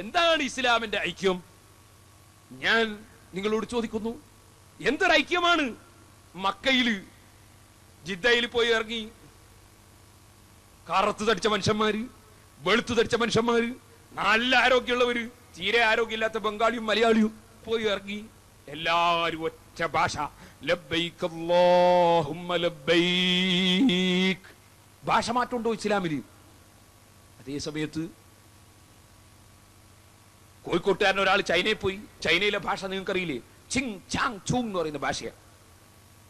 എന്താണ് ഇസ്ലാമിന്റെ ഐക്യം? ഞാൻ നിങ്ങളോട് ചോദിക്കുന്നു എന്തൊരു ഐക്യമാണ്? മക്കയിൽ ജിദ്ദയിൽ പോയി ഇറങ്ങി കറുത്ത് തടിച്ച മനുഷ്യന്മാര് വെളുത്തു തടിച്ച മനുഷ്യന്മാര് നല്ല ആരോഗ്യമുള്ളവര് തീരെ ആരോഗ്യമില്ലാത്ത ബംഗാളിയും മലയാളിയും പോയി ഇറങ്ങി. എല്ലാരും ഒറ്റ ഭാഷ ഭാഷ മാറ്റമുണ്ടോ ഇസ്ലാമിൽ? അതേ സമയത്ത് കോഴിക്കോട്ടുകാരൻ ഒരാൾ ചൈനയിൽ പോയി. ചൈനയിലെ ഭാഷ നിങ്ങൾക്കറിയില്ലേ? ചിങ് ചാങ് ചൂങ് എന്ന് പറയുന്ന ഭാഷയാണ്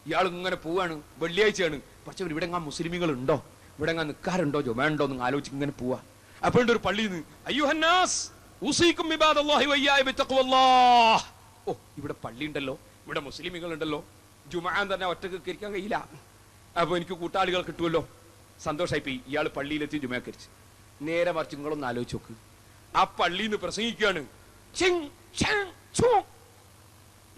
ഇയാൾ ഇങ്ങനെ പോവാണ് വെള്ളിയാഴ്ചയാണ്. പക്ഷെ ഇവിടെ എങ്ങാൻ മുസ്ലിമികൾ ഉണ്ടോ ഇവിടെ നിൽക്കാറുണ്ടോ ജൊമാണ്ടോ എന്ന് ആലോചിച്ച് ഇങ്ങനെ പോവാ. അപ്പോഴുണ്ട് ഒരു പള്ളിയിൽ നിന്ന് വയ്യായ ഓ ഇവിടെ പള്ളി ഉണ്ടല്ലോ ഇവിടെ മുസ്ലിമികൾ ഉണ്ടല്ലോ ജുമാൻ തന്നെ ഒറ്റയ്ക്ക് കരിക്കാൻ കഴിയില്ല. അപ്പൊ എനിക്ക് കൂട്ടാളികൾ കിട്ടുമല്ലോ. സന്തോഷമായി പോയി. ഇയാൾ പള്ളിയിലെത്തി ജുമാക്കരിച്ച് നേരെ മറിച്ച് നിങ്ങളൊന്ന് ആലോചിച്ച് നോക്ക്. ആ പള്ളിയിൽ നിന്ന് പ്രസംഗിക്കുകയാണ്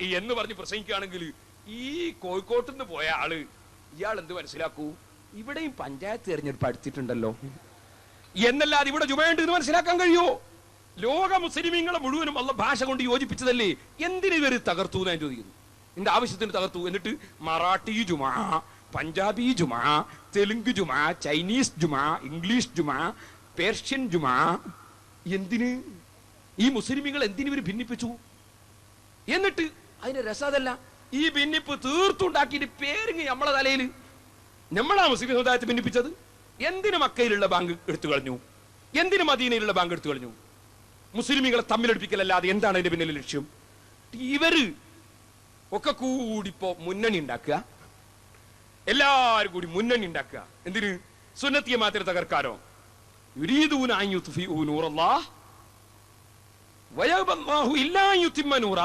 എന്ന് പറഞ്ഞ് പ്രസംഗിക്കുകയാണെങ്കിൽ ഈ കോഴിക്കോട്ട് നിന്ന് പോയ ആൾ ഇയാൾ എന്ത് മനസ്സിലാക്കൂ? ഇവിടെയും പഞ്ചായത്ത് തെരഞ്ഞെടുപ്പ് അടുത്തിട്ടുണ്ടല്ലോ. എന്നല്ലാതെ ഇവിടെ ചുമയുണ്ട് എന്ന് മനസ്സിലാക്കാൻ കഴിയുമോ ലോക മുസ്ലിമീങ്ങളെ മുഴുവനും ഉള്ള ഭാഷ കൊണ്ട് യോജിപ്പിച്ചതല്ലേ? എന്തിനു ഇവർ തകർത്തു ഞാൻ ചോദിക്കുന്നു. എന്റെ ആവശ്യത്തിന് തകർത്തു. എന്നിട്ട് മറാഠി ജുമാ പഞ്ചാബി ജുമാ തെലുങ്ക് ജുമാ ചൈനീസ് ജുമാ ഇംഗ്ലീഷ് ജുമാ പേർഷ്യൻ ജുമാ എന്തിന്? ഈ മുസ്ലിമീങ്ങൾ എന്തിനു ഇവർ ഭിന്നിപ്പിച്ചു? എന്നിട്ട് അതിന്റെ രസതല്ല ഈ ഭിന്നിപ്പ് തീർത്തുണ്ടാക്കിയിട്ട് പേരിങ് നമ്മളെ തലയിൽ നമ്മളാ മുസ്ലിം സമുദായത്തെ ഭിന്നിപ്പിച്ചത്? എന്തിന് മക്കയിലുള്ള ബാങ്ക് എടുത്തു കളഞ്ഞു? എന്തിന് മദീനയിലുള്ള ബാങ്ക് എടുത്തു കളഞ്ഞു? മുസ്ലിമികളെ തമ്മിലടിപ്പിക്കലല്ലാതെ എന്താണ് അതിന്റെ പിന്നിലെ ലക്ഷ്യം? ഇവർ ഒക്കെ കൂടി ഇപ്പോ മുന്നണി ഉണ്ടാക്കുക. എല്ലാരും കൂടി മുന്നണി ഉണ്ടാക്കുക. എന്തിന്? സുന്നത്തിയെ മാത്രം തകർക്കാനോ?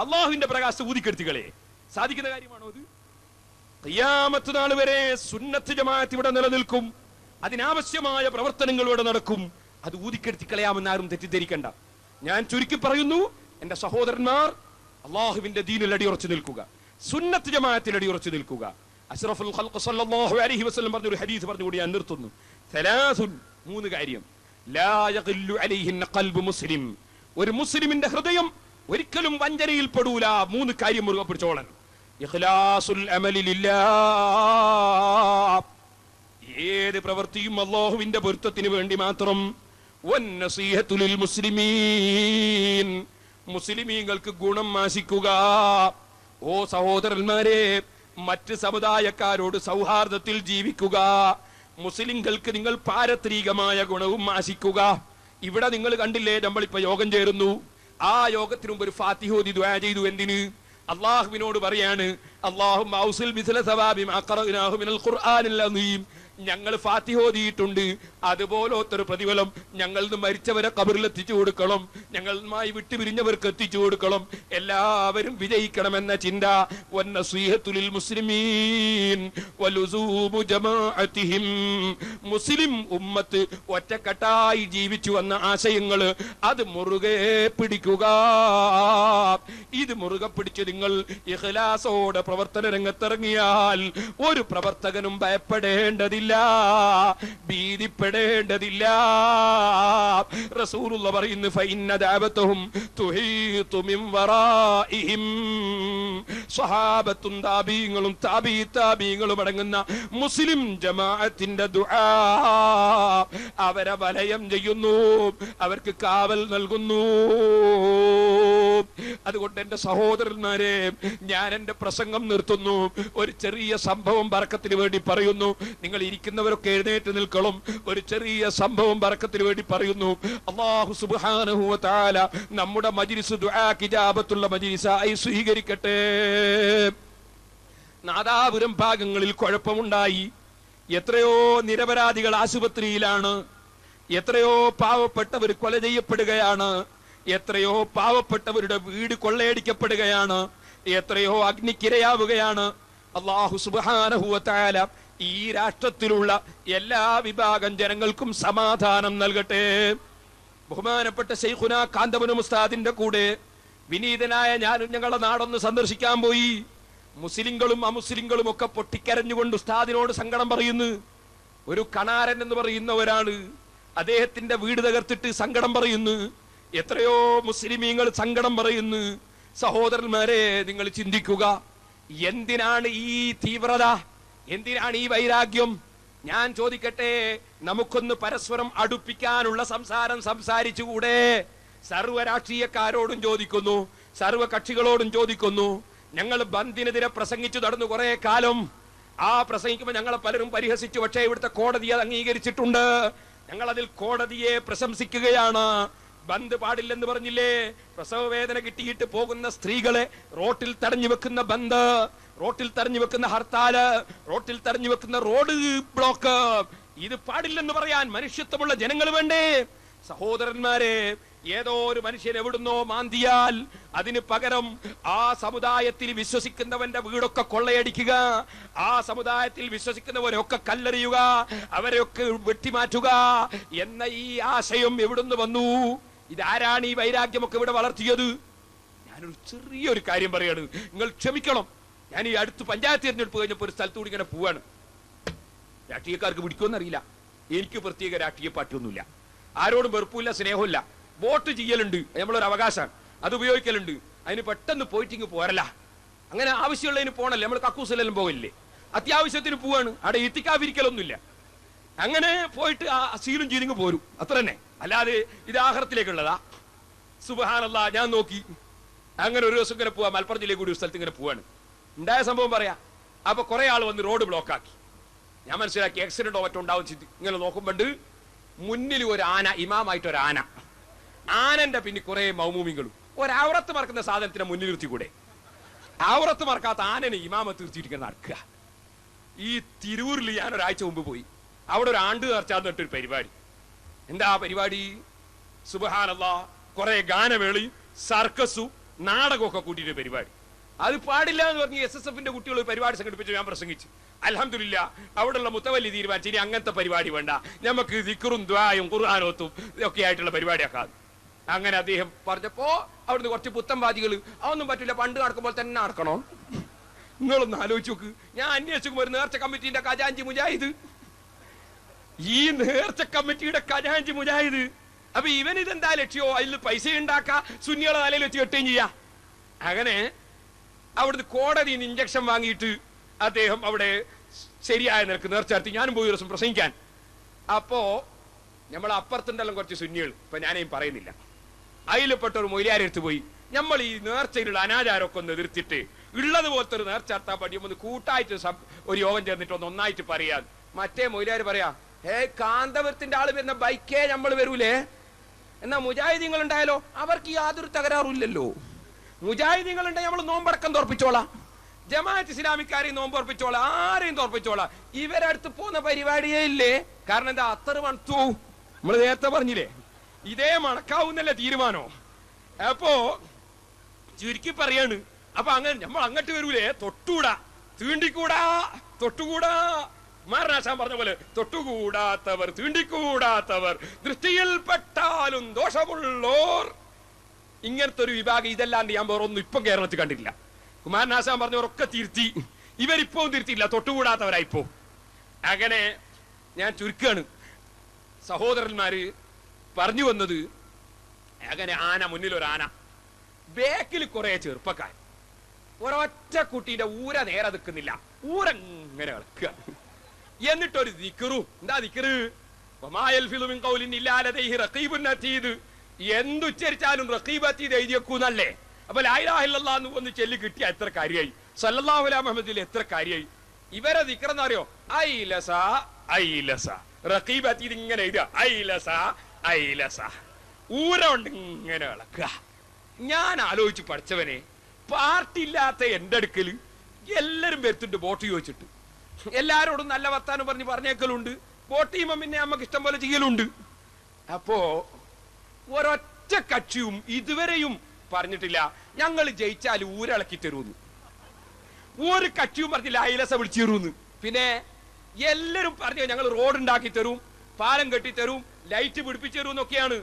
അള്ളാഹുവിന്റെ പ്രകാശം ഊതിക്കെടുത്തുകളെ. സാധിക്കുന്ന കാര്യമാണോ അത് നാൾ വരെ സുന്നത്ത് ജമാഅത്ത് ഇവിടെ നിലനിൽക്കും. അതിനാവശ്യമായ പ്രവർത്തനങ്ങൾ ഇവിടെ നടക്കും. അത് ഊതിക്കെടുത്തി കളയാമെന്ന് ആരും തെറ്റിദ്ധരിക്കണ്ട. ഞാൻ ചുരുക്കി പറയുന്നു എന്റെ സഹോദരന്മാർ അള്ളാഹുവിന്റെ ദീനിൽ അടിയുറച്ചു നിൽക്കുക. സുന്നത്ത് ജമാഅത്തിൽ അടിയുറച്ചു നിൽക്കുക. അഷ്റഫുൽ ഖൽഖ് സല്ലല്ലാഹു അലൈഹി വസല്ലം ഹദീസ് പറഞ്ഞുകൂടി ഞാൻ നിർത്തുന്നു. മൂന്ന് കാര്യം. മുസ്ലിം. ഒരു മുസ്ലിമിന്റെ ഹൃദയം ഒരിക്കലും വഞ്ചനയിൽ പെടൂല. മൂന്ന് കാര്യം മുറുകെ പിടിച്ചോളൻ ഇഖ്ലാസുൽ അമലി ലില്ലാഹ്. ഏത് പ്രവൃത്തിയും അള്ളാഹുവിന്റെ പൊരുത്തത്തിന് വേണ്ടി മാത്രം. വന്നസീഹത്തു മുസ്ലിമീൻ. മുസ്ലിമീങ്ങൾക്ക് ഗുണം ആശിക്കുക. ഓ സഹോദരന്മാരെ മറ്റ് സമുദായക്കാരോട് സൗഹാർദ്ദത്തിൽ ജീവിക്കുക. മുസ്ലിങ്ങൾക്ക് നിങ്ങൾ പാരത്രികമായ ഗുണവും ആശിക്കുക. ഇവിടെ നിങ്ങൾ കണ്ടില്ലേ നമ്മളിപ്പോ യോഗം ചേരുന്നു. ആ യോഗത്തിന് മുമ്പ് ഒരു ഫാത്തിഹോദി ദ്വാ ചെയ്തു. എന്തിന്? അള്ളാഹുവിനോട് പറയാണ് അള്ളാഹു ഞങ്ങൾ ഫാത്തിഹോദിയിട്ടുണ്ട് അതുപോലത്തൊരു പ്രതിഫലം ഞങ്ങൾ മരിച്ചവരെ കബറിൽ എത്തിച്ചു കൊടുക്കണം. ഞങ്ങളുമായി വിട്ടുപിരിഞ്ഞവർക്ക് എത്തിച്ചു കൊടുക്കണം. എല്ലാവരും വിജയിക്കണമെന്ന ചിന്ത. വന്നസീഹത്തുലിൽ മുസ്ലിമീൻ. മുസ്ലിം ഉമ്മത്ത് ഒറ്റക്കെട്ടായി ജീവിച്ചു വന്ന ആശയങ്ങൾ അത് മുറുകെ പിടിക്കുക. ഇത് മുറുകെ പിടിച്ച് നിങ്ങൾ ഇഹ്ലാസോടെ പ്രവർത്തന രംഗത്തിറങ്ങിയാൽ ഒരു പ്രവർത്തകനും ഭയപ്പെടേണ്ടതില്ല. ഭീതിപ്പെടേണ്ടതില്ല. റസൂലുള്ള പറയുന്നു ഫൈന്ന സ്വഹാബത്തും താബീങ്ങളും താബീ താബീങ്ങളും അടങ്ങുന്ന മുസ്ലിം ജമാഅത്തിന്റെ ദുആ. അവരെ വലയം ചെയ്യുന്നു. അവർക്ക് കാവൽ നൽകുന്നു. അതുകൊണ്ട് എന്റെ സഹോദരന്മാരെ ഞാൻ എന്റെ പ്രസംഗം നിർത്തുന്നു. ഒരു ചെറിയ സംഭവം പറക്കത്തിന് വേണ്ടി പറയുന്നു. നിങ്ങൾ ഇരിക്കുന്നവരൊക്കെ എഴുന്നേറ്റ് നിൽക്കണം. ഒരു ചെറിയ സംഭവം പറക്കത്തിന് വേണ്ടി പറയുന്നു. അള്ളാഹു തആല നമ്മുടെ മജ്ലിസ് ദുആ കിജാബത്തുള്ള മജ്ലിസായി സ്വീകരിക്കട്ടെ. നാദാപുരം ഭാഗങ്ങളിൽ കുഴപ്പമുണ്ടായി. എത്രയോ നിരപരാധികൾ ആശുപത്രിയിലാണ്. എത്രയോ പാവപ്പെട്ടവർ കൊല ചെയ്യപ്പെടുകയാണ്. എത്രയോ പാവപ്പെട്ടവരുടെ വീട് കൊള്ളയടിക്കപ്പെടുകയാണ്. എത്രയോ അഗ്നിക്കിരയാവുകയാണ്. അള്ളാഹു സുബാനഹുവത്തായ ഈ രാഷ്ട്രത്തിലുള്ള എല്ലാ വിഭാഗം ജനങ്ങൾക്കും സമാധാനം നൽകട്ടെ. ബഹുമാനപ്പെട്ട ശൈഖുന കാന്തപുരം ഉസ്താദിന്റെ കൂടെ വിനീതനായ ഞാനും ഞങ്ങളുടെ നാടൊന്ന് സന്ദർശിക്കാൻ പോയി. മുസ്ലിങ്ങളും അമുസ്ലിങ്ങളും ഒക്കെ പൊട്ടിക്കരഞ്ഞുകൊണ്ട് ഉസ്താദിനോട് സങ്കടം പറയുന്നു. ഒരു കണാരൻ എന്ന് പറയുന്ന ഒരാൾ അദ്ദേഹത്തിന്റെ വീട് തകർത്തിട്ട് സങ്കടം പറയുന്നു. എത്രയോ മുസ്ലിമീങ്ങൾ സങ്കടം പറയുന്നു. സഹോദരന്മാരെ നിങ്ങൾ ചിന്തിക്കുക. എന്തിനാണ് ഈ തീവ്രത? എന്തിനാണ് ഈ വൈരാഗ്യം? ഞാൻ ചോദിക്കട്ടെ നമുക്കൊന്ന് പരസ്പരം അടുപ്പിക്കാനുള്ള സംസാരം സംസാരിച്ചുകൂടെ? സർവ രാഷ്ട്രീയക്കാരോടും ചോദിക്കുന്നു സർവ കക്ഷികളോടും ചോദിക്കുന്നു. ഞങ്ങൾ ബന്ദിനെതിരെ പ്രസംഗിച്ചു നടന്നു കുറെ കാലം. ആ പ്രസംഗിക്കുമ്പോൾ ഞങ്ങളെ പലരും പരിഹസിച്ചു. പക്ഷേ ഇവിടുത്തെ കോടതി അത് അംഗീകരിച്ചിട്ടുണ്ട്. ഞങ്ങൾ അതിൽ കോടതിയെ പ്രശംസിക്കുകയാണ്. ബന്ദ് പാടില്ലെന്ന് പറഞ്ഞില്ലേ? പ്രസവ വേദന കിട്ടിയിട്ട് പോകുന്ന സ്ത്രീകളെ റോട്ടിൽ തടഞ്ഞു വെക്കുന്ന ബന്ദ് റോട്ടിൽ തടഞ്ഞു വെക്കുന്ന ഹർത്താൽ റോട്ടിൽ തടഞ്ഞു വെക്കുന്ന റോഡ് ബ്ലോക്ക്. ഇത് പാടില്ലെന്ന് പറയാൻ മനുഷ്യത്വമുള്ള ജനങ്ങൾ വേണ്ടേ? സഹോദരന്മാരെ ഏതോ ഒരു മനുഷ്യൻ എവിടുന്നോ മാന്തിയാൽ അതിന് പകരം ആ സമുദായത്തിൽ വിശ്വസിക്കുന്നവന്റെ വീടൊക്കെ കൊള്ളയടിക്കുക ആ സമുദായത്തിൽ വിശ്വസിക്കുന്നവരൊക്കെ കല്ലെറിയുക അവരെയൊക്കെ വെട്ടിമാറ്റുക എന്ന ഈ ആശയം എവിടുന്ന് വന്നു? ഇതാരാണ് ഈ വൈരാഗ്യമൊക്കെ ഇവിടെ വളർത്തിയത്? ഞാനൊരു ചെറിയൊരു കാര്യം പറയാണ്. നിങ്ങൾ ക്ഷമിക്കണം. ഞാൻ ഈ അടുത്ത് പഞ്ചായത്ത് തിരഞ്ഞെടുപ്പ് കഴിഞ്ഞപ്പോൾ ഒരു സ്ഥലത്തുകൂടി ഇങ്ങനെ പോവാണ്. രാഷ്ട്രീയക്കാർക്ക് പിടിക്കുമെന്നറിയില്ല എനിക്ക് പ്രത്യേക രാഷ്ട്രീയ പാർട്ടിയൊന്നുമില്ല. ആരോടും വെറുപ്പില്ല സ്നേഹമില്ല വോട്ട് ചെയ്യലുണ്ട്. നമ്മളൊരു അവകാശമാണ് അത് ഉപയോഗിക്കലുണ്ട്. അതിന് പെട്ടെന്ന് പോയിട്ട് ഇങ്ങ് പോരല്ല അങ്ങനെ ആവശ്യമുള്ളതിന് പോണല്ലേ. നമ്മൾ കക്കൂസിലെല്ലാം പോകില്ലേ അത്യാവശ്യത്തിന് പോവാണ്. അവിടെ എത്തിക്കാതിരിക്കലൊന്നുമില്ല. അങ്ങനെ പോയിട്ട് ആ സീലും ചെയ്തിങ്ങ് പോരും. അത്ര തന്നെ. അല്ലാതെ ഇത് ആഹാരത്തിലേക്കുള്ളതാ സുബഹാനല്ല ഞാൻ നോക്കി. അങ്ങനെ ഒരു ദിവസം ഇങ്ങനെ പോവാ. മലപ്പുറം ജില്ലയിൽ കൂടി ഒരു സ്ഥലത്ത് ഇങ്ങനെ പോവാണ്. ഉണ്ടായ സംഭവം പറയാ. അപ്പൊ കുറെ ആൾ വന്ന് റോഡ് ബ്ലോക്ക് ആക്കി ഞാൻ മനസ്സിലാക്കി ആക്സിഡന്റോ മറ്റോ ഉണ്ടാവും ഇങ്ങനെ നോക്കുമ്പോണ്ട് മുന്നിൽ ഒരു ആന ഇമാമായിട്ട് ഒരു ആന ആനന്റെ പിന്നെ കുറെ മൗമൂമികളും. ഒരവറത്ത് മറക്കുന്ന സാധനത്തിനെ മുന്നിൽ നിർത്തിക്കൂടെ? അവറത്ത് മറക്കാത്ത ആനനെ ഇമാമത്ത് നിർത്തിയിരിക്കുന്ന നടക്കുക. ഈ തിരൂരിൽ ഞാൻ ഒരാഴ്ച മുമ്പ് പോയി. അവിടെ ഒരു ആണ്ട് നേർച്ചാന്ന് പറഞ്ഞിട്ടൊരു പരിപാടി. എന്താ പരിപാടി? സുബഹാനല്ല കുറെ ഗാനവേളി സർക്കസും നാടകമൊക്കെ കൂട്ടിയിട്ട് പരിപാടി. അത് പാടില്ല എന്ന് പറഞ്ഞ് എസ് എസ് എഫിന്റെ കുട്ടികൾ പരിപാടി സംഘടിപ്പിച്ച് ഞാൻ പ്രസംഗിച്ചു. അലഹമില്ല അവിടെയുള്ള മുത്തവല്ലി തീരുമാനിച്ചു ഇനി അങ്ങനത്തെ പരിപാടി വേണ്ട. നമുക്ക് ദിക്കറും ദ്വായും ഖുർആാനോത്തും ഒക്കെ ആയിട്ടുള്ള പരിപാടിയാക്കാം അങ്ങനെ അദ്ദേഹം പറഞ്ഞപ്പോ അവിടുന്ന് കുറച്ച് പുത്തൻവാദികൾ അതൊന്നും പറ്റില്ല പണ്ട് നടക്കുമ്പോൾ തന്നെ നടക്കണോ? നിങ്ങളൊന്ന് ആലോചിച്ച് നോക്ക്. ഞാൻ അന്വേഷിക്കുമ്പോൾ നേർച്ച കമ്മിറ്റിന്റെ കജാഞ്ചി മുജാഹിദ്. ഈ നേർച്ച കമ്മിറ്റിയുടെ കജാഞ്ചി മുജാഹിദ്. അപ്പൊ ഇവൻ ഇതെന്താ ലക്ഷ്യോ? അതിൽ പൈസ ഉണ്ടാക്കാ സുന്നികളെ തലയിൽ വെച്ച് കെട്ടുകയും ചെയ്യാ. അങ്ങനെ അവിടുന്ന് കോടതിയിൽ നിന്ന് ഇഞ്ചക്ഷൻ വാങ്ങിയിട്ട് അദ്ദേഹം അവിടെ ശരിയായ നിനക്ക് നേർച്ച നടത്തി. ഞാനും പോയി ദിവസം പ്രസംഗിക്കാൻ. അപ്പോ നമ്മൾ അപ്പുറത്തുണ്ടല്ലോ കുറച്ച് സുന്നികൾ ഇപ്പൊ ഞാനേം പറയുന്നില്ല. അതിൽപ്പെട്ട ഒരു മൊയിലാരെടുത്ത് പോയി. നമ്മൾ ഈ നേർച്ചയിലുള്ള അനാചാരമൊക്കെ ഒന്ന് എതിർത്തിട്ട് ഉള്ളത് പോലത്തെ ഒരു നേർച്ച നടത്താൻ വേണ്ടി ഒന്ന് കൂട്ടായിട്ട് ഒരു യോഗം ചേർന്നിട്ട് ഒന്ന് ഒന്നായിട്ട് പറയാൻ. മറ്റേ മൊയിലാര് പറയാ ഹേ കാന്തപുരത്തിന്റെ ആൾ വരുന്ന ബൈക്കേ നമ്മൾ വരൂലേ? എന്നാ മുജാഹിദീങ്ങൾ ഉണ്ടായാലോ അവർക്ക് യാതൊരു തകരാറുമില്ലല്ലോ. മുജാഹിദീങ്ങൾ ഉണ്ടെങ്കിൽ നമ്മൾ നോമ്പടക്കം തോർപ്പിച്ചോളാം. ജമാഅത്ത് ഇസ്ലാമിക്കാരെയും നോമ്പ് ഉറപ്പിച്ചോളാം ആരെയും തോർപ്പിച്ചോളാം. ഇവരടുത്ത് പോകുന്ന പരിപാടിയേ ഇല്ലേ? കാരണം എന്താ അത്ര മണത്തു. നമ്മൾ നേരത്തെ പറഞ്ഞില്ലേ ഇതേ മണക്കാവുന്നല്ലേ തീരുമാനോ? അപ്പോ ചുരുക്കി പറയാണ്. അപ്പൊ അങ്ങനെ നമ്മൾ അങ്ങോട്ട് വരൂലേ? തൊട്ടുകൂടാ. തീണ്ടിക്കൂടാ. തൊട്ടുകൂടാ. മാരനാശാൻ പറഞ്ഞ പോലെ തൊട്ടുകൂടാത്തവർ തീണ്ടിക്കൂടാത്തവർ ദൃഷ്ടിയിൽപ്പെട്ടാലും ദോഷമുള്ളോർ. ഇങ്ങനത്തെ ഒരു വിഭാഗം ഇതല്ലാണ്ട് ഞാൻ വേറെ ഒന്നും ഇപ്പം കേരളത്തിൽ കണ്ടില്ല കുമാരനാശാൻ പറഞ്ഞവരൊക്കെ തിരുത്തി. ഇവരിപ്പവും തിരുത്തിയില്ല തൊട്ടുകൂടാത്തവരായിപ്പോ. അങ്ങനെ ഞാൻ ചുരുക്കാണ്. സഹോദരന്മാര് പറഞ്ഞു വന്നത് അങ്ങനെ ആന മുന്നിൽ ഒരു ആന ബേക്കിൽ കുറെ ചെറുപ്പക്കാർ. ഒരൊറ്റ കുട്ടീന്റെ ഊര നേരെ നിൽക്കുന്നില്ല. ഊരങ്ങനെ കിടക്കുക. എന്നിട്ടൊരു ദിക്കറു എന്താ ദിക്കറ് എന്തുച്ചരിച്ചാലും റഖീബ് അതീദ് എഴുതിയേക്കൂന്നല്ലേ അപ്പൊ ലായിലാഹില്ലാന്ന് ഒന്ന് ചെല്ലി കിട്ടിയ എത്ര കാര്യമായി സല്ലല്ലാഹു അലൈഹി മുഹമ്മദിൽ എത്ര കാര്യമായി ഇവരെ ദിക്കറെന്ന് അറിയോ? ഐലസ ഐലസ. റഖീബ് ഇങ്ങനെ എഴുതുക ഐലസ ഐലസ ഊര ഇങ്ങനെ ഞാൻ ആലോചിച്ച് പഠിച്ചവനെ പാർട്ടി ഇല്ലാത്ത എന്റെ അടുക്കൽ എല്ലാരും വരുത്തുണ്ട് വോട്ട് ചോദിച്ചിട്ട്. എല്ലാരോടും നല്ല വർത്താനം പറഞ്ഞ് പറഞ്ഞേക്കലുണ്ട്. വോട്ട് ചെയ്യുമ്പോ പിന്നെ നമുക്ക് ഇഷ്ടം പോലെ ചെയ്യലുണ്ട്. അപ്പോ ഒരൊറ്റ കക്ഷിയും ഇതുവരെയും പറഞ്ഞിട്ടില്ല. ഞങ്ങൾ ജയിച്ചാൽ ഊരിളക്കി തരൂന്ന്. ഒരു കക്ഷിയും പറഞ്ഞില്ല അയലസ വിളിച്ചു തരൂന്ന്. പിന്നെ എല്ലാരും പറഞ്ഞു ഞങ്ങൾ റോഡ് ഉണ്ടാക്കി തരും. പാലം കെട്ടിത്തരും ലൈറ്റ് പിടിപ്പിച്ചു തരും എന്നൊക്കെയാണ്.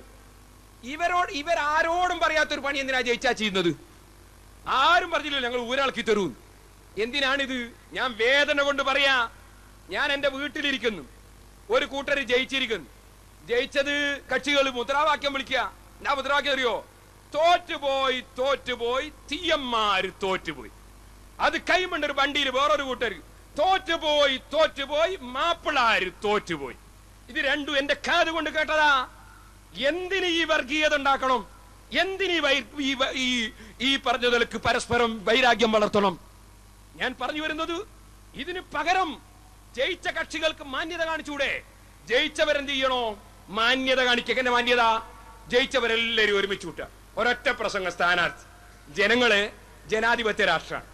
ഇവരോട് ഇവരാരോടും പറയാത്തൊരു പണി എന്തിനാ ജയിച്ചാ ചെയ്യുന്നത്? ആരും പറഞ്ഞില്ല ഞങ്ങൾ ഊരാൾക്കി തരൂ എന്തിനാണിത്? ഞാൻ വേദന കൊണ്ട് പറയാ ഞാൻ എന്റെ വീട്ടിലിരിക്കുന്നു. ഒരു കൂട്ടർ ജയിച്ചിരിക്കുന്നു. ജയിച്ചത് കക്ഷികൾ മുദ്രാവാക്യം വിളിക്കുക. ഞാൻ മുദ്രാവാക്യം അറിയോ? തോറ്റുപോയി തോറ്റുപോയി തീയന്മാര് തോറ്റുപോയി. അത് കൈമണ്ടൊരു വണ്ടിയിൽ വേറൊരു കൂട്ടർ തോറ്റുപോയി തോറ്റുപോയി മാപ്പിളാര് തോറ്റുപോയി. ഇത് രണ്ടും എന്റെ കാത് കൊണ്ട് കേട്ടതാ. എന്തിന് ഈ വർഗീയത ഉണ്ടാക്കണം? എന്തിന് ഈ ഈ പറഞ്ഞതിലേക്ക് പരസ്പരം വൈരാഗ്യം വളർത്തണം? ഞാൻ പറഞ്ഞു വരുന്നത് ഇതിന് പകരം ജയിച്ച കക്ഷികൾക്ക് മാന്യത കാണിച്ചൂടെ ജയിച്ചവരെന്ത് ചെയ്യണോ? മാന്യത കാണിക്കുക. എങ്ങനെ മാന്യത? ജയിച്ചവരെല്ലാരും ഒരുമിച്ച് കൂട്ടുക. ഒരൊറ്റ പ്രസംഗ സ്ഥാനാർത്ഥി. ജനങ്ങൾ ജനാധിപത്യ രാഷ്ട്രമാണ്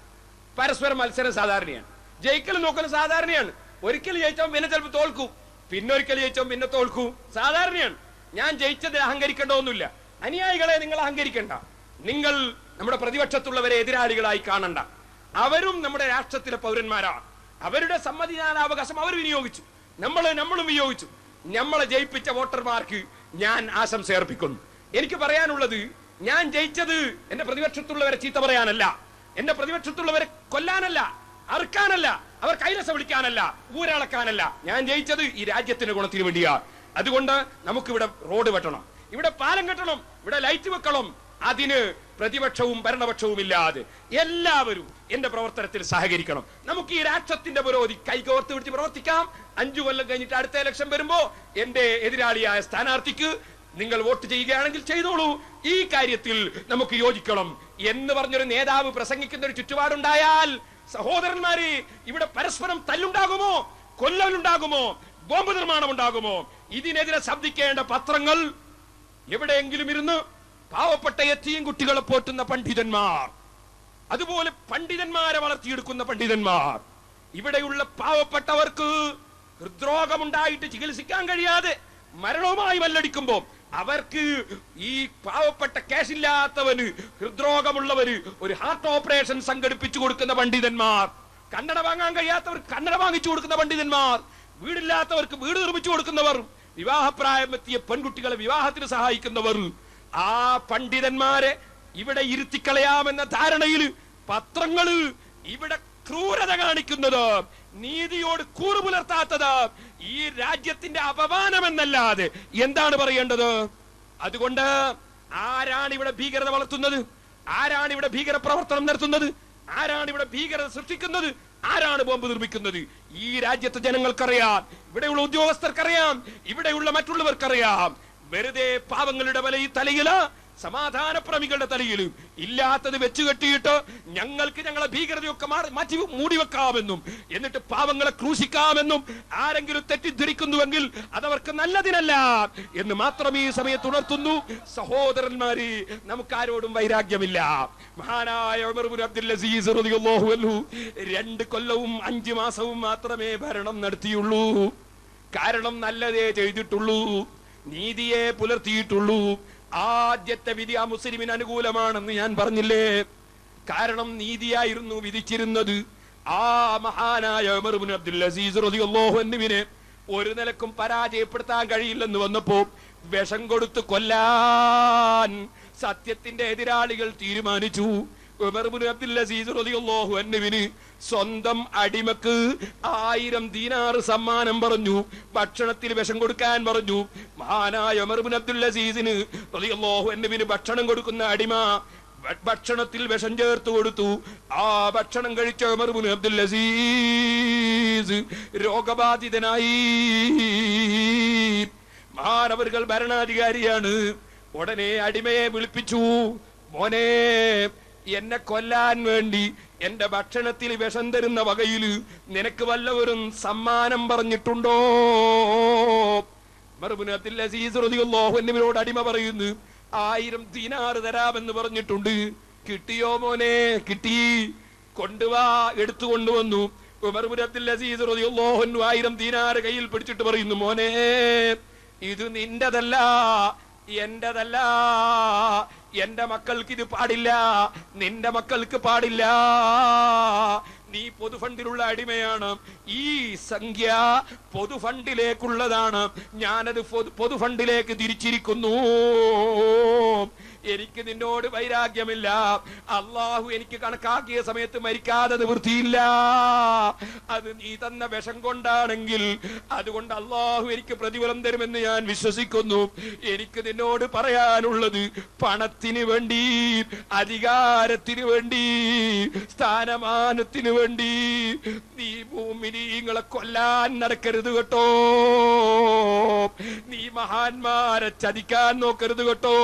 പരസ്പരം മത്സരം സാധാരണയാണ്. ജയിക്കലും നോക്കലും സാധാരണയാണ്. ഒരിക്കൽ ജയിച്ചാൽ പിന്നെ ചിലപ്പോൾ തോൽക്കും. പിന്നെ ജയിച്ചോ പിന്നെ തോൽക്കൂ. സാധാരണയാണ്. ഞാൻ ജയിച്ചതിൽ അഹങ്കരിക്കേണ്ടതൊന്നുമില്ല. അനുയായികളെ നിങ്ങൾ അഹങ്കരിക്കണ്ട. നിങ്ങൾ നമ്മുടെ പ്രതിപക്ഷത്തുള്ളവരെ എതിരാളികളായി കാണണ്ട. അവരും നമ്മുടെ രാഷ്ട്രത്തിലെ പൗരന്മാരാണ്. അവരുടെ സമ്മതിദാനാവകാശം അവർ വിനിയോഗിച്ചു. നമ്മൾ നമ്മളും വിനിയോഗിച്ചു. നമ്മളെ ജയിപ്പിച്ച വോട്ടർമാർക്ക് ഞാൻ ആശംസ അർപ്പിക്കുന്നു. എനിക്ക് പറയാനുള്ളത് ഞാൻ ജയിച്ചത് എന്റെ പ്രതിപക്ഷത്തുള്ളവരെ ചീത്ത പറയാനല്ല. എന്റെ പ്രതിപക്ഷത്തുള്ളവരെ കൊല്ലാനല്ല. അറുക്കാനല്ല അവർ കൈലസ വിളിക്കാനല്ല ഊരളക്കാനല്ല. ഞാൻ ജയിച്ചത് ഈ രാജ്യത്തിന്റെ ഗുണത്തിന് വേണ്ടിയാ. അതുകൊണ്ട് നമുക്കിവിടെ റോഡ് വെട്ടണം. ഇവിടെ പാലം കെട്ടണം ഇവിടെ ലൈറ്റ് വെക്കണം. അതിന് പ്രതിപക്ഷവും ഭരണപക്ഷവും ഇല്ലാതെ എല്ലാവരും എന്റെ പ്രവർത്തനത്തിൽ സഹകരിക്കണം. നമുക്ക് ഈ രാഷ്ട്രത്തിന്റെ പുരോഗതി കൈകോർത്ത് പിടിച്ച് പ്രവർത്തിക്കാം. അഞ്ചു കൊല്ലം കഴിഞ്ഞിട്ട് അടുത്ത ഇലക്ഷൻ വരുമ്പോ എന്റെ എതിരാളിയായ സ്ഥാനാർത്ഥിക്ക് നിങ്ങൾ വോട്ട് ചെയ്യുകയാണെങ്കിൽ ചെയ്തോളൂ. ഈ കാര്യത്തിൽ നമുക്ക് യോജിക്കണം എന്ന് പറഞ്ഞൊരു നേതാവ് പ്രസംഗിക്കുന്ന ഒരു ചുറ്റുപാടുണ്ടായാൽ സഹോദരന്മാരെ ഇവിടെ പരസ്പരം തല്ലുണ്ടാകുമോ? കൊല്ലലുണ്ടാകുമോ? ബോംബ് നിർമ്മാണം ഉണ്ടാകുമോ ഇതിനെതിരെ ശബ്ദിക്കേണ്ട പത്രങ്ങൾ എവിടെയെങ്കിലും ഇരുന്ന് പാവപ്പെട്ട എത്തിയും കുട്ടികളെ പോറ്റുന്ന പണ്ഡിതന്മാർ അതുപോലെ പണ്ഡിതന്മാരെ വളർത്തിയെടുക്കുന്ന പണ്ഡിതന്മാർ ഇവിടെയുള്ള പാവപ്പെട്ടവർക്ക് ഹൃദ്രോഗമുണ്ടായിട്ട് ചികിത്സിക്കാൻ കഴിയാതെ മരണവുമായി മല്ലടിക്കുമ്പോ അവർക്ക് ഈ പാവപ്പെട്ട ക്യാഷില്ലാത്തവന് ഹൃദ്രോഗമുള്ളവര് ഒരു ഹാർട്ട് ഓപ്പറേഷൻ സംഘടിപ്പിച്ചു കൊടുക്കുന്ന പണ്ഡിതന്മാർ. കന്നഡ വാങ്ങാൻ കഴിയാത്തവർ കന്നഡ വാങ്ങിച്ചു കൊടുക്കുന്ന പണ്ഡിതന്മാർ. വീടില്ലാത്തവർക്ക് വീട് നിർമ്മിച്ചു കൊടുക്കുന്നവർ വിവാഹപ്രായം എത്തിയ പെൺകുട്ടികളെ വിവാഹത്തിന് സഹായിക്കുന്നവർ. ആ പണ്ഡിതന്മാരെ ഇവിടെ ഇരുത്തിക്കളയാമെന്ന ധാരണയിൽ പത്രങ്ങൾ ഇവിടെ ക്രൂരത കാണിക്കുന്നത്. നീതിയോട് കൂറു പുലർത്താത്തത് ഈ രാജ്യത്തിന്റെ അപമാനമെന്നല്ലാതെ എന്താണ് പറയേണ്ടത്? അതുകൊണ്ട് ആരാണ് ഇവിടെ ഭീകരത വളർത്തുന്നത്? ആരാണ് ഇവിടെ ഭീകര പ്രവർത്തനം നടത്തുന്നത്? ആരാണ് ഇവിടെ ഭീകരത സൃഷ്ടിക്കുന്നത്? ആരാണ് ബോംബ് നിർമ്മിക്കുന്നത്? ഈ രാജ്യത്തെ ജനങ്ങൾക്കറിയാം ഇവിടെയുള്ള ഉദ്യോഗസ്ഥർക്കറിയാം ഇവിടെയുള്ള മറ്റുള്ളവർക്കറിയാം. വെറുതെ പാവങ്ങളുടെ ഈ തലയില സമാധാനപ്രമികളുടെ തലയിൽ ഇല്ലാത്തത് വെച്ചു കെട്ടിയിട്ട് ഞങ്ങൾക്ക് ഞങ്ങളെ ഭീകരതയൊക്കെ മാറി മാറ്റി മൂടി വെക്കാമെന്നും എന്നിട്ട് പാവങ്ങളെ ക്രൂശിക്കാമെന്നും ആരെങ്കിലും തെറ്റിദ്ധരിക്കുന്നുവെങ്കിൽ അതവർക്ക് നല്ലതിനല്ല എന്ന് മാത്രം ഈ സമയത്ത് ഉണർത്തുന്നു. സഹോദരന്മാര് നമുക്കാരോടും വൈരാഗ്യമില്ല. മഹാനായ അബ്ദുൽ അസീസ് രണ്ട് കൊല്ലവും അഞ്ചു മാസവും മാത്രമേ ഭരണം നടത്തിയുള്ളൂ. കാരണം നല്ലതേ ചെയ്തിട്ടുള്ളൂ. നീതിയെ പുലർത്തിയിട്ടുള്ളൂ. ആദ്യത്തെ വിധി ആ മുസ്ലിമിന് അനുകൂലമാണെന്ന് ഞാൻ പറഞ്ഞില്ലേ? കാരണം നീതിയായിരുന്നു വിധിച്ചിരുന്നത്. ആ മഹാനായ അബ്ദുൽ അസീസ് ഒരു നിലക്കും പരാജയപ്പെടുത്താൻ കഴിയില്ലെന്ന് വന്നപ്പോ വിഷം കൊടുത്ത് കൊല്ലാൻ സത്യത്തിന്റെ എതിരാളികൾ തീരുമാനിച്ചു. സ്വന്തം അടിമക്ക് ആയിരം ദീനാറ് സമ്മാനം പറഞ്ഞു ഭക്ഷണത്തിൽ വിഷം കൊടുക്കാൻ പറഞ്ഞു. മഹാനായ ഉമർ ഇബ്നു അബ്ദുൽ റളിയല്ലാഹു അൻഹുവിന് ഭക്ഷണം കൊടുക്കുന്ന അടിമ ഭക്ഷണത്തിൽ വിഷം ചേർത്ത് കൊടുത്തു. ആ ഭക്ഷണം കഴിച്ച ഉമർ ഇബ്നു അബ്ദുൽ അസീസ് രോഗബാധിതനായി. മഹാനവറുകൾ ഭരണാധികാരിയാണ്. ഉടനെ അടിമയെ വിളിപ്പിച്ചു. മോനെ എന്നെ കൊല്ലാൻ വേണ്ടി എന്റെ ഭക്ഷണത്തിൽ വിഷം തരുന്ന വകയിൽ നിനക്ക് വല്ലവരും സമ്മാനം പറഞ്ഞിട്ടുണ്ടോ? അൻഹുവിനോട് അടിമ പറയുന്നു ആയിരം ദിനാറ് തരാമെന്ന് പറഞ്ഞിട്ടുണ്ട്. കിട്ടിയോ മോനെ? കിട്ടി. കൊണ്ടുവാ. എടുത്തു കൊണ്ടുവന്നു. അസീസ് ആയിരം ദീനാറ് കയ്യിൽ പിടിച്ചിട്ട് പറയുന്നു മോനെ ഇത് നിന്റെതല്ല. എന്റെതല്ല. എന്റെ മക്കൾക്ക് ഇത് പാടില്ല. നിന്റെ മക്കൾക്ക് പാടില്ല. നീ പൊതുഫണ്ടിലുള്ള അടിമയാണ്. ഈ സംഖ്യ പൊതുഫണ്ടിലേക്കുള്ളതാണ് ഞാനത് പൊതു- പൊതുഫണ്ടിലേക്ക് തിരിച്ചിരിക്കുന്നു. എനിക്ക് നിന്നോട് വൈരാഗ്യമില്ല. അള്ളാഹു എനിക്ക് കണക്കാക്കിയ സമയത്ത് മരിക്കാതെ നിവൃത്തിയില്ല. അത് നീ തന്ന വിഷം കൊണ്ടാണെങ്കിൽ അതുകൊണ്ട് അള്ളാഹു എനിക്ക് പ്രതിഫലം തരുമെന്ന് ഞാൻ വിശ്വസിക്കുന്നു. എനിക്ക് നിന്നോട് പറയാനുള്ളത് പണത്തിന് വേണ്ടി അധികാരത്തിന് വേണ്ടി സ്ഥാനമാനത്തിന് വേണ്ടി നീ ഭൂമിനീങ്ങളെ കൊല്ലാൻ നടക്കരുത് കേട്ടോ. നീ മഹാന്മാരെ ചതിക്കാൻ നോക്കരുത് കേട്ടോ.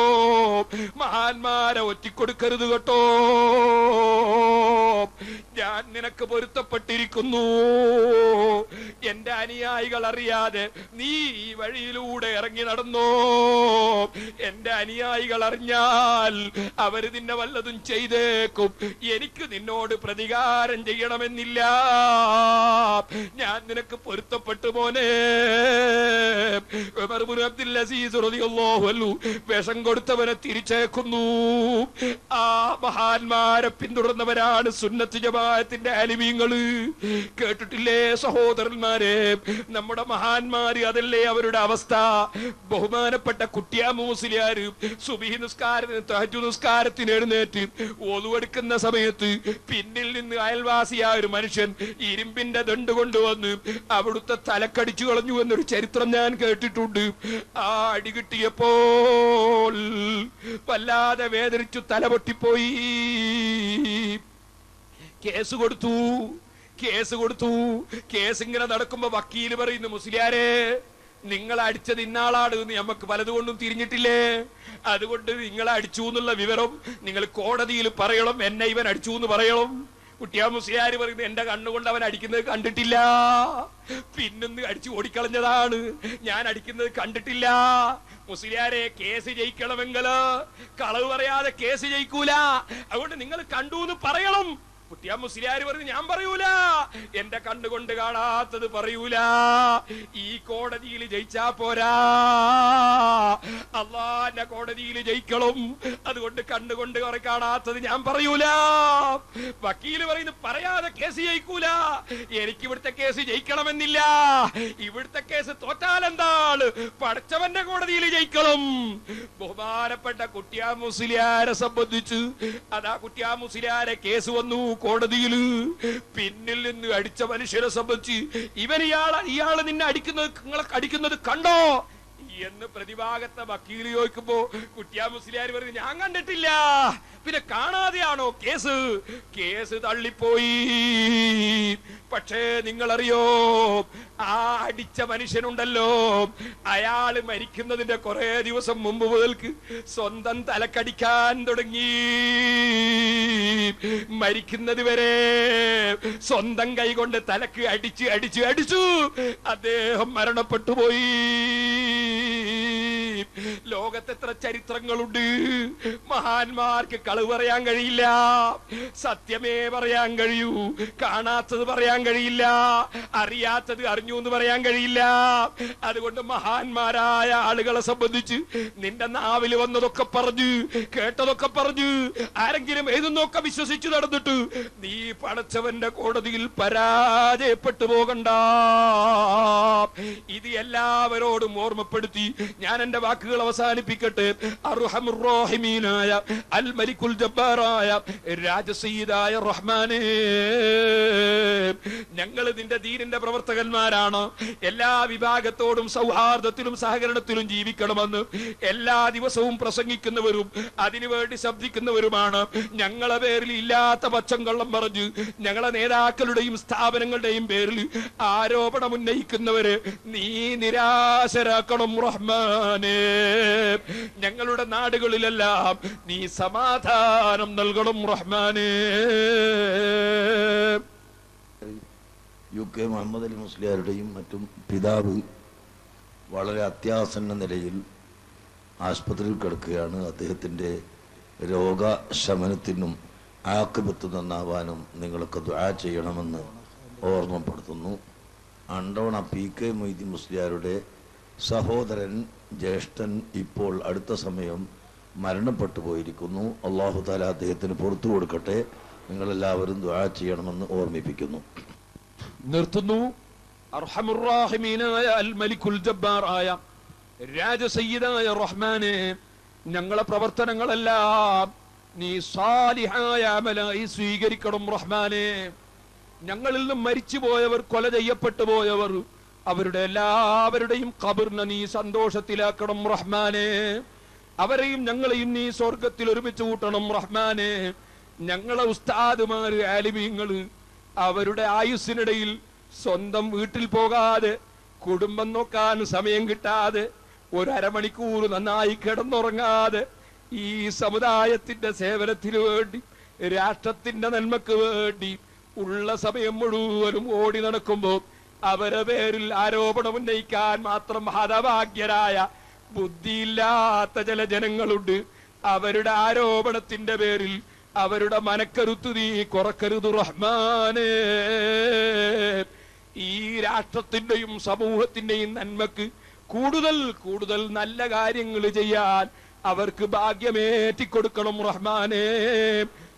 മഹാന്മാരെ ഒറ്റിക്കൊടുക്കരുത് കേട്ടോ. ഞാൻ നിനക്ക് പൊരുത്തപ്പെട്ടിരിക്കുന്നു. എന്റെ അനുയായികൾ അറിയാതെ നീ ഈ വഴിയിലൂടെ ഇറങ്ങി നടന്നോ? എന്റെ അനുയായികൾ അറിഞ്ഞാൽ അവർ നിന്നെ വല്ലതും ചെയ്തേക്കും. എനിക്ക് നിന്നോട് പ്രതികാരം ചെയ്യണമെന്നില്ല. ഞാൻ നിനക്ക് പൊരുത്തപ്പെട്ടു മോനെ. വിഷം കൊടുത്തവനെ തിരിച്ചേക്കുന്നു ആ മഹാന്മാരെ പിന്തുടർന്നവരാണ് സുന്നത്ത് ജമാഅത്തിന്റെ അലിമീങ്ങൾ കേട്ടിട്ടില്ലേ സഹോദരന്മാരെ? നമ്മുടെ മഹാന്മാര് അതല്ലേ അവരുടെ അവസ്ഥ? ബഹുമാനപ്പെട്ട കുട്ടിയാ കുട്ടിയാമൂസിലാര് സുബിഹി നിസ്കാരത്തിന് തഹജു നിസ്കാരത്തിന് എഴുന്നേറ്റ് ഒതുവെടുക്കുന്ന സമയത്ത് പിന്നിൽ നിന്ന് അയൽവാസിയായ ഒരു മനുഷ്യൻ ഇരുമ്പിന്റെ ദണ്ട് കൊണ്ടുവന്ന് അവിടുത്തെ തലക്കടിച്ചു കളഞ്ഞു എന്നൊരു ചരിത്രം ഞാൻ കേട്ടിട്ടുണ്ട്. ആ അടി കിട്ടിയപ്പോൾ വല്ലാതെ വേദനിച്ചു തല പൊട്ടിപ്പോയി കേസ് കൊടുത്തു. കേസ് കൊടുത്തു. കേസ് ഇങ്ങനെ നടക്കുമ്പോ വക്കീൽ പറയുന്നു മുസ്ലിയാരെ നിങ്ങൾ അടിച്ചത് ഇന്നാളാണ് എന്ന് നമുക്ക് പലതുകൊണ്ടും തിരിഞ്ഞിട്ടില്ലേ? അതുകൊണ്ട് നിങ്ങൾ അടിച്ചു എന്നുള്ള വിവരം നിങ്ങൾ കോടതിയിൽ പറയണം. എന്നെ ഇവൻ അടിച്ചു എന്ന് പറയണം. കുട്ടിയാ മുസ്ലിയാര് പറയുന്നത് എന്റെ കണ്ണുകൊണ്ട് അവൻ അടിക്കുന്നത് കണ്ടിട്ടില്ല. പിന്നൊന്ന് അടിച്ചു ഓടിക്കളഞ്ഞതാണ്. ഞാൻ അടിക്കുന്നത് കണ്ടിട്ടില്ല. മുസ്ലിയാരെ കേസ് ജയിക്കണമെങ്കിൽ കളവ് പറയാതെ കേസ് ജയിക്കൂല. അതുകൊണ്ട് നിങ്ങൾ കണ്ടു എന്ന് പറയണം. കുട്ടിയാ മുസ്ലിയാര് പറഞ്ഞു? ഞാൻ പറയൂല. എന്റെ കണ്ണുകൊണ്ട് കാണാത്തത് പറയൂല. ഈ കോടതിയിൽ ജയിച്ചാ പോരാ. അള്ളാന്റെ കോടതിയിൽ ജയിക്കണം. അതുകൊണ്ട് കണ്ണുകൊണ്ട് കാണാത്തത് ഞാൻ പറയൂല. വക്കീൽ പറയുന്നു പറയാതെ കേസ് ജയിക്കൂല. എനിക്ക് ഇവിടുത്തെ കേസ് ജയിക്കണമെന്നില്ല. ഇവിടുത്തെ കേസ് തോറ്റാൽ എന്താണ്? പഠിച്ചവന്റെ കോടതിയിൽ ജയിക്കണം. ബഹുമാനപ്പെട്ട കുട്ടിയാ മുസ്ലിയാരെ സംബന്ധിച്ച്? അതാ കുട്ടിയാ മുസ്ലിയാരെ കേസ് വന്നു? കോടതിയിൽ പിന്നിൽ നിന്ന് അടിച്ച മനുഷ്യരെ സംബന്ധിച്ച് ഇവൻ ഇയാൾ ഇയാൾ നിന്നെ അടിക്കുന്നത് നിങ്ങളെ അടിക്കുന്നത് കണ്ടോ? എന്ന് പ്രതിഭാഗത്തെ വക്കീൽ ചോദിക്കുമ്പോ കുട്ടിയാ മുസ്ലിയാർ പറഞ്ഞു ഞാൻ കണ്ടിട്ടില്ല. പിന്നെ കാണാതെയാണോ കേസ്? കേസ് തള്ളിപ്പോയി. പക്ഷേ നിങ്ങളറിയോ ആ അടിച്ച മനുഷ്യനുണ്ടല്ലോ. അയാൾ മരിക്കുന്നതിന്റെ കുറെ ദിവസം മുമ്പ് മുതൽക്ക് സ്വന്തം തലക്കടിക്കാൻ തുടങ്ങി. മരിക്കുന്നത് വരെ സ്വന്തം കൈകൊണ്ട് തലക്ക് അടിച്ച് അടിച്ച് അടിച്ചു. അദ്ദേഹം മരണപ്പെട്ടു പോയി. ലോകത്തെത്ര ചരിത്രങ്ങളുണ്ട്. മഹാന്മാർക്ക് കളവ് പറയാൻ കഴിയില്ല. സത്യമേ പറയാൻ കഴിയൂ. കാണാത്തത് പറയാൻ കഴിയില്ല. അറിയാത്തത് അറിഞ്ഞു എന്ന് പറയാൻ കഴിയില്ല. അതുകൊണ്ട് മഹാന്മാരായ ആളുകളെ സംബന്ധിച്ച് നിന്റെ നാവിൽ വന്നതൊക്കെ പറഞ്ഞു കേട്ടതൊക്കെ പറഞ്ഞു ആരെങ്കിലും എഴുതുന്നൊക്കെ വിശ്വസിച്ചു നടന്നിട്ട് നീ പടച്ചവന്റെ കോടതിയിൽ പരാജയപ്പെട്ടു പോകണ്ട. ഇത് എല്ലാവരോടും ഓർമ്മപ്പെടുത്തി ഞാൻ എന്റെ വാക്കുകൾ അവസാനിപ്പിക്കട്ടെ. അർഹമുറോഹിമീനായ അൽ മലിക്കുൽ ജബ്ബാറായ രാജസീതായ റഹ്മാനേ. ഞങ്ങൾ നിന്റെ ദീനിന്റെ പ്രവർത്തകന്മാരാണ്. എല്ലാ വിഭാഗത്തോടും സൗഹാർദ്ദത്തിലും സഹകരണത്തിലും ജീവിക്കണമെന്ന് എല്ലാ ദിവസവും പ്രസംഗിക്കുന്നവരും അതിനുവേണ്ടി ശബ്ദിക്കുന്നവരുമാണ്. ഞങ്ങളെ പേരിൽ ഇല്ലാത്ത പച്ചം കള്ളം പറഞ്ഞ് ഞങ്ങളെ നേതാക്കളുടെയും സ്ഥാപനങ്ങളുടെയും പേരിൽ ആരോപണം ഉന്നയിക്കുന്നവരെ നീ നിരാശരാക്കണം റഹ്മാനേ. ഞങ്ങളുടെ നാടുകളിലെല്ലാം നീ സമാധാനം നൽകണം റഹ്മാനേ. യു കെ മുഹമ്മദ് അലി മുസ്ലിയാരുടെയും മറ്റും പിതാവ് വളരെ അത്യാസന്ന നിലയിൽ ആശുപത്രിയിൽ കിടക്കുകയാണ്. അദ്ദേഹത്തിന്റെ രോഗശമനത്തിനും ആക്കുപത്ത് നന്നാവാനും നിങ്ങളൊക്കെ ദ്വാ ചെയ്യണമെന്ന് ഓർമ്മപ്പെടുത്തുന്നു. അണ്ടോണ പി കെ മൊയ്തി മുസ്ലിയാരുടെ സഹോദരൻ ജ്യേഷ്ഠൻ ഇപ്പോൾ അടുത്ത സമയം മരണപ്പെട്ടു പോയിരിക്കുന്നു. അള്ളാഹു താല അദ്ദേഹത്തിന് പുറത്തു കൊടുക്കട്ടെ. നിങ്ങളെല്ലാവരും ദ്വാ ചെയ്യണമെന്ന് ഓർമ്മിപ്പിക്കുന്നു. നിർത്തുന്നു. ജബ്ബാറായ രാജസയ്യിദായ ഞങ്ങളെ പ്രവർത്തനങ്ങളെല്ലാം നീ സാലിഹായ അമലായി സ്വീകരിക്കണം റഹ്മാനെ. ഞങ്ങളിൽ നിന്നും മരിച്ചുപോയവർ കൊല ചെയ്യപ്പെട്ടു പോയവർ അവരുടെ എല്ലാവരുടെയും കബറിനെ നീ സന്തോഷത്തിലാക്കണം റഹ്മാനെ. അവരെയും ഞങ്ങളെയും നീ സ്വർഗത്തിൽ ഒരുമിച്ച് കൂട്ടണം റഹ്മാനെ. ഞങ്ങളെ ഉസ്താദുമാര് ആലിമീങ്ങൾ അവരുടെ ആയുസ്സിനിടയിൽ സ്വന്തം വീട്ടിൽ പോകാതെ കുടുംബം നോക്കാൻ സമയം കിട്ടാതെ ഒരു നന്നായി കിടന്നുറങ്ങാതെ ഈ സമുദായത്തിന്റെ സേവനത്തിന് വേണ്ടി രാഷ്ട്രത്തിന്റെ നന്മക്ക് വേണ്ടി ഉള്ള സമയം മുഴുവനും ഓടി നടക്കുമ്പോൾ അവരെ പേരിൽ ആരോപണം ഉന്നയിക്കാൻ മാത്രം ഹതഭാഗ്യരായ ബുദ്ധിയില്ലാത്ത ചില ജനങ്ങളുണ്ട്. അവരുടെ ആരോപണത്തിന്റെ പേരിൽ അവരുടെ മനക്കരുത്ത് നീ കുറക്കരുത് റഹ്മാനേ. ഈ രാഷ്ട്രത്തിന്റെയും സമൂഹത്തിന്റെയും നന്മക്ക് കൂടുതൽ കൂടുതൽ നല്ല കാര്യങ്ങൾ ചെയ്യാൻ അവർക്ക് ഭാഗ്യമേറ്റിക്കൊടുക്കണം റഹ്മാനേ.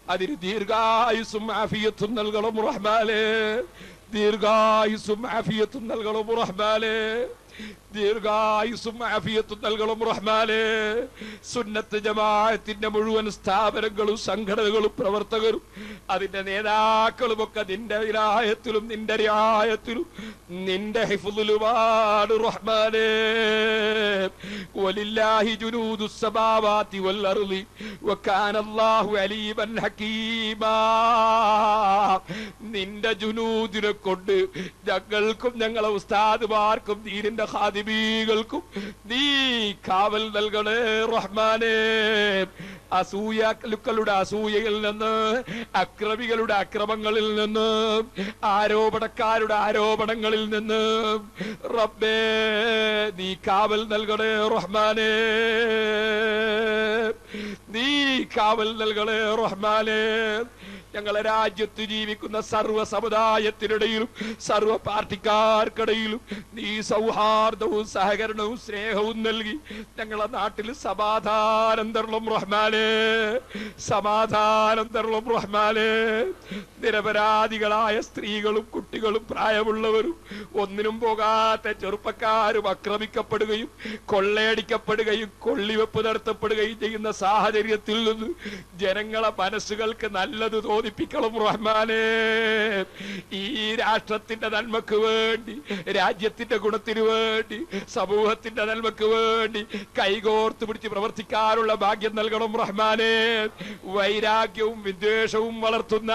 അതിന് ദീർഘായുസും ആഫിയത്തും നൽകണം റഹ്മാനേ. ദീർഘായുസും ആഫിയത്തും നൽകണം റഹ്മാനേ? ദീർഘായുസും ആഫിയത്തും നൽകണം റഹ്മാനെ. സുന്നത്ത് ജമാഅത്തിന്റെ മുഴുവൻ സ്ഥാപനങ്ങളും സംഘടനകളും പ്രവർത്തകരും അതിന്റെ നേതാക്കളും ഒക്കെ നിന്റെ വിലായത്തിലും നിന്റെ രായത്തിലും നിന്റെ ഹിഫുലുമാണ് റഹ്മാനെ. വലില്ലാഹി ജുനൂദു സമാവാതി വൽ അർളി വകാന അല്ലാഹു അലീമൻ നിന്റെ ജുനൂദിനെ കൊണ്ട് ഞങ്ങൾക്കും ഞങ്ങളെ ഉസ്താദുമാർക്കും ദീനിന്റെ ഹാദിബീകൾക്കും നീ കാവൽ നൽകണേ റഹ്മാനെ. അസൂയാക്കലുക്കളുടെ അസൂയയിൽ നിന്ന് അക്രമികളുടെ അക്രമങ്ങളിൽ നിന്ന് ആരോപണക്കാരുടെ ആരോപണങ്ങളിൽ നിന്ന് റബ്ബേ നീ കാവൽ നൽകണേ റഹ്മാനേ. നീ കാവൽ നൽകണേ റഹ്മാനെ. ഞങ്ങളെ രാജ്യത്ത് ജീവിക്കുന്ന സർവ സമുദായത്തിനിടയിലും സർവ പാർട്ടിക്കാർക്കിടയിലും നീ സൗഹാർദ്ദവും സഹകരണവും സ്നേഹവും നൽകി ഞങ്ങളെ നാട്ടിൽ സമാധാനം തരണം റഹ്മാനെ. സമാധാനം തരണം റഹ്മാനെ. നിരപരാധികളായ സ്ത്രീകളും കുട്ടികളും പ്രായമുള്ളവരും ഒന്നിനും പോകാത്ത ചെറുപ്പക്കാരും ആക്രമിക്കപ്പെടുകയും കൊള്ളയടിക്കപ്പെടുകയും കൊള്ളിവെപ്പ് നടത്തപ്പെടുകയും ചെയ്യുന്ന സാഹചര്യത്തിൽ നിന്ന് ജനങ്ങളെ മനസ്സുകൾക്ക് നല്ലത് തോന്നിപ്പിക്കണം റഹ്മാനെ. ഈ രാഷ്ട്രത്തിന്റെ നന്മക്ക് വേണ്ടി രാജ്യത്തിന്റെ ഗുണത്തിന് വേണ്ടി സമൂഹത്തിന്റെ നന്മക്ക് വേണ്ടി കൈകോർത്ത് പിടിച്ച് പ്രവർത്തിക്കാനുള്ള ഭാഗ്യം നൽകണം റഹ്മാനെ. വൈരാഗ്യവും വിദ്വേഷവും വളർത്തുന്ന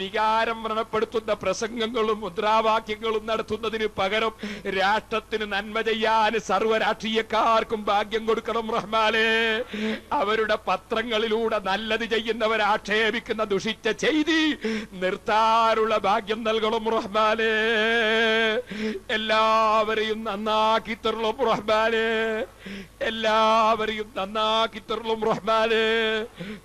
വികാരം വ്രണപ്പെടുത്തുന്ന പ്രസംഗങ്ങളും മുദ്രാവാക്യങ്ങളും നടത്തുന്നതിന് പകരം രാഷ്ട്രത്തിന് നന്മ ചെയ്യാൻ സർവ രാഷ്ട്രീയക്കാർക്കും ഭാഗ്യം കൊടുക്കണം റഹ്മാനെ. അവരുടെ പത്രങ്ങളിലൂടെ നല്ലത് ചെയ്യുന്നവരെ ആക്ഷേപിക്കുന്ന ദുഷിച്ച ചെയ്തി നിർത്താനുള്ള ഭാഗ്യം നൽകണം റഹ്മാനെ. എല്ലാവരെയും നന്നാക്കി തരണം റഹ്മാനെ. എല്ലാവരെയും നന്നാക്കി തരണം റഹ്മാനെ.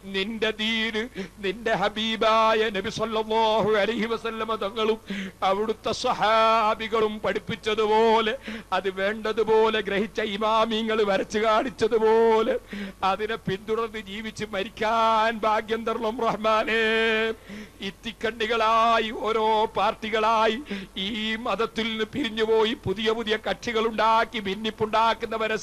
നിന്റെ ദീന് നിന്റെ ഹബീബായ നബി സല്ലല്ലാഹു അലൈഹി വസല്ലമ തങ്ങളും അവിടുത്തെ സഹാബികളും പഠിപ്പിച്ചതുപോലെ അത് വേണ്ടതുപോലെ ഗ്രഹിച്ച ഇമാമിങ്ങൾ വരച്ചു കാണിച്ചതുപോലെ അതിനെ പിന്തുടർന്ന് ജീവിച്ച് മരിക്കാൻ ഭാഗ്യം തരണം റഹ്മാനെ. ഇത്തിക്കണ്ണികളായി ഓരോ പാർട്ടികളായി ഈ മതത്തിൽ നിന്ന് പിരിഞ്ഞുപോയി പുതിയ പുതിയ കക്ഷികൾ ഉണ്ടാക്കി ഭിന്നിപ്പുണ്ടാക്കുന്നവരെ